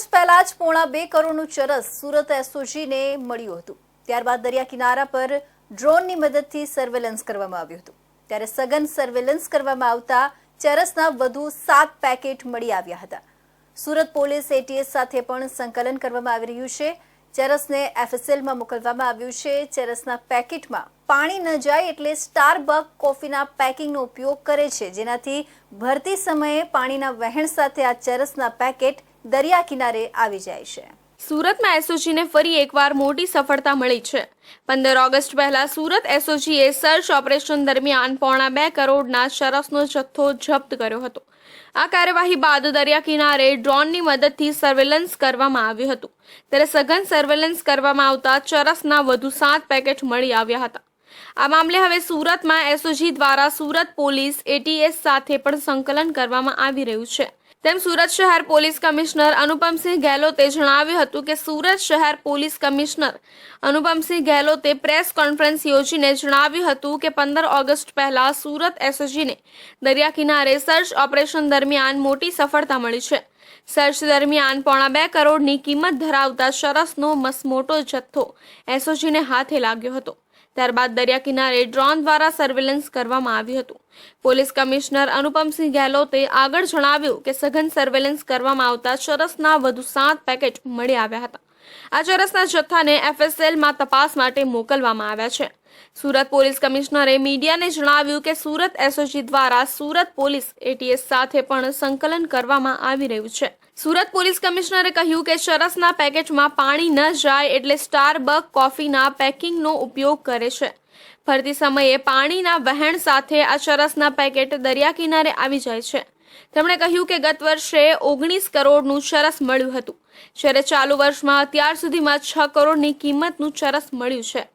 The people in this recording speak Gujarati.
દિવસ પહેલા જ પોણા બે કરોડનું ચરસ સુરત એસઓજીને મળ્યું હતું. ત્યારબાદ દરિયા કિનારા પર ડ્રોનની મદદથી સર્વેલન્સ કરવામાં આવ્યું હતું. ત્યારે સઘન સર્વેલન્સ કરવામાં આવતા ચરસના વધુ સાત પેકેટ મળી આવ્યા હતા. સુરત પોલીસ એટીએસ સાથે પણ સંકલન કરવામાં આવી રહ્યું છે. ચરસને એફએસએલમાં મોકલવામાં આવ્યું છે. ચરસના પેકેટમાં પાણી ન જાય એટલે સ્ટારબક કોફીના પેકિંગનો ઉપયોગ કરે છે. જેનાથી ભરતી સમયે પાણીના વહેણ સાથે આ ચરસના પેકેટ દરિયા કિનારે આવી જાય છે. સુરતમાં એસઓજીને ફરી એકવાર મોટી સફળતા મળી છે. પંદર ઓગસ્ટ પહેલા સુરત એસઓજીએ સર્ચ ઓપરેશન દરમિયાન પોણા બે કરોડના ચરસનો જથ્થો જપ્ત કર્યો હતો. આ કાર્યવાહી બાદ દરિયા કિનારે ડ્રોનની મદદથી સર્વેલન્સ કરવામાં આવ્યું હતું. ત્યારે સઘન સર્વેલન્સ કરવામાં આવતા ચરસના વધુ સાત પેકેટ મળી આવ્યા હતા. આ મામલે હવે સુરતમાં એસઓજી દ્વારા સુરત પોલીસ એટીએસ સાથે પણ સંકલન કરવામાં આવી રહ્યું છે. તેમ સુરત શહેર પોલીસ કમિશનર અનુપમસિંહ ગેહલોતે જણાવ્યું હતું કે સુરત શહેર પોલીસ કમિશનર અનુપમસિંહ ગેહલોતે પ્રેસ કોન્ફરન્સ યોજીને જણાવ્યું હતું કે પંદર ઓગસ્ટ પહેલા સુરત એસઓજીને દરિયા કિનારે સર્ચ ઓપરેશન દરમિયાન મોટી સફળતા મળી છે. સર્ચ દરમિયાન પોણા બે કરોડની કિંમત ધરાવતા શરસનો મસમોટો જથ્થો એસઓજીને હાથે લાગ્યો હતો. ત્યારબાદ દરિયા કિનારે ડ્રોન દ્વારા સર્વેલન્સ કરવામાં આવ્યું હતું. પોલીસ કમિશનર અનુપમસિંહ ગેહલોતે આગળ જણાવ્યું કે સઘન સર્વેલન્સ કરવામાં આવતા ચરસના વધુ સાત પેકેટ મળી આવ્યા હતા. આ ચરસના જથ્થાને એફએસએલમાં તપાસ માટે મોકલવામાં આવ્યા છે. સુરત પોલીસ કમિશનરે મીડિયાને જણાવ્યું કે સુરત એસઓજી દ્વારા સુરત પોલીસ એટીએસ સાથે પણ સંકલન કરવામાં આવી રહ્યું છે. સુરત પોલીસ કમિશનરે કહ્યું કે ચરસના પેકેટમાં પાણી ન જાય એટલે સ્ટારબક કોફીના પેકિંગનો ઉપયોગ કરે છે. ફરતી સમયે પાણીના વહેણ સાથે આ ચરસના પેકેટ દરિયા કિનારે આવી જાય છે. તેમણે કહ્યું કે ગત વર્ષે ઓગણીસ કરોડનું ચરસ મળ્યું હતું. જ્યારે ચાલુ વર્ષમાં અત્યાર સુધીમાં છ કરોડની કિંમતનું ચરસ મળ્યું છે.